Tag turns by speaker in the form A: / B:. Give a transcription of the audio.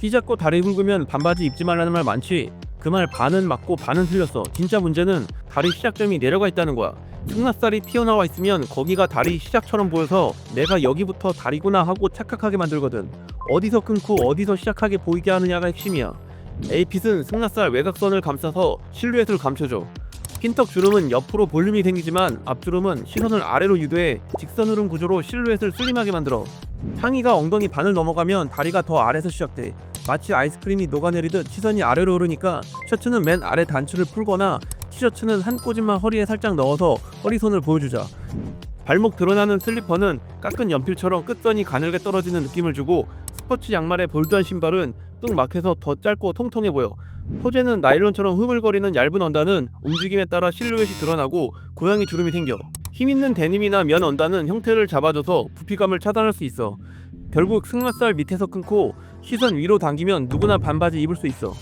A: 키 작고 다리 굵으면 반바지 입지 말라는 말 많지. 그 말 반은 맞고 반은 틀렸어. 진짜 문제는 다리 시작점이 내려가 있다는 거야. 승낙살이 튀어나와 있으면 거기가 다리 시작처럼 보여서 내가 여기부터 다리구나 하고 착각하게 만들거든. 어디서 끊고 어디서 시작하게 보이게 하느냐가 핵심이야. 에이핏은 승낙살 외곽선을 감싸서 실루엣을 감춰줘. 핀턱 주름은 옆으로 볼륨이 생기지만 앞주름은 시선을 아래로 유도해 직선 흐름 구조로 실루엣을 슬림하게 만들어. 상의가 엉덩이 반을 넘어가면 다리가 더 아래서 시작돼. 마치 아이스크림이 녹아내리듯 시선이 아래로 흐르니까 셔츠는 맨 아래 단추를 풀거나 티셔츠는 한 꼬집만 허리에 살짝 넣어서 허리선을 보여주자. 발목 드러나는 슬리퍼는 깎은 연필처럼 끝선이 가늘게 떨어지는 느낌을 주고 스포츠 양말의 볼드한 신발은 뚝 막혀서 더 짧고 통통해 보여. 소재는 나일론처럼 흐물거리는 얇은 원단은 움직임에 따라 실루엣이 드러나고 고양이 주름이 생겨. 힘 있는 데님이나 면 원단은 형태를 잡아줘서 부피감을 차단할 수 있어. 결국 승마살 밑에서 끊고 시선 위로 당기면 누구나 반바지 입을 수 있어.